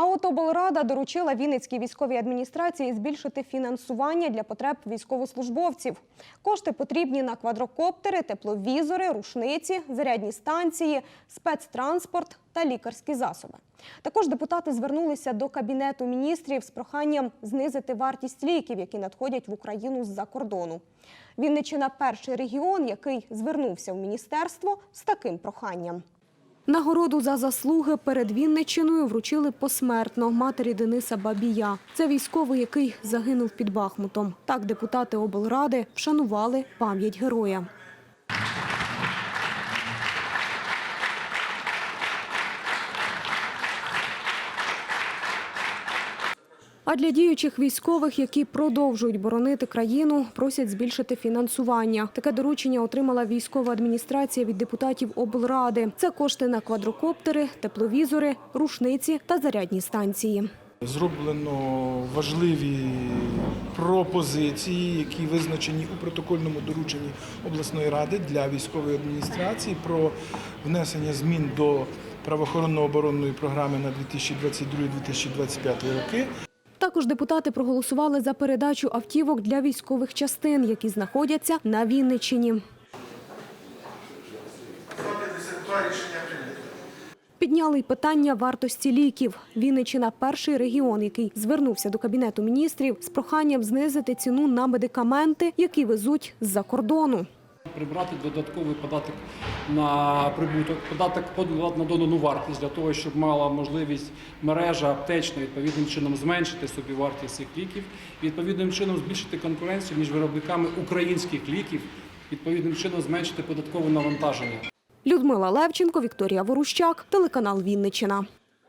А от облрада доручила Вінницькій військовій адміністрації збільшити фінансування для потреб військовослужбовців. Кошти потрібні на квадрокоптери, тепловізори, рушниці, зарядні станції, спецтранспорт та лікарські засоби. Також депутати звернулися до кабінету міністрів з проханням знизити вартість ліків, які надходять в Україну з-за кордону. Вінниччина – перший регіон, який звернувся в міністерство з таким проханням. Нагороду за заслуги перед Вінничиною вручили посмертно матері Дениса Бабія. Це військовий, який загинув під Бахмутом. Так депутати облради вшанували пам'ять героя. А для діючих військових, які продовжують боронити країну, просять збільшити фінансування. Таке доручення отримала військова адміністрація від депутатів облради. Це кошти на квадрокоптери, тепловізори, рушниці та зарядні станції. Зроблено важливі пропозиції, які визначені у протокольному дорученні обласної ради для військової адміністрації про внесення змін до правоохоронно-оборонної програми на 2022-2025 роки. Також депутати проголосували за передачу автівок для військових частин, які знаходяться на Вінниччині. Підняли й питання вартості ліків. Вінниччина – перший регіон, який звернувся до Кабінету міністрів з проханням знизити ціну на медикаменти, які везуть з-за кордону. Прибрати додатковий податок на прибуток, податок на додану вартість для того, щоб мала можливість мережа аптечна відповідним чином зменшити собі вартість цих ліків, відповідним чином збільшити конкуренцію між виробниками українських ліків, відповідним чином зменшити податкове навантаження. Людмила Левченко, Вікторія Ворущак, телеканал Вінниччина.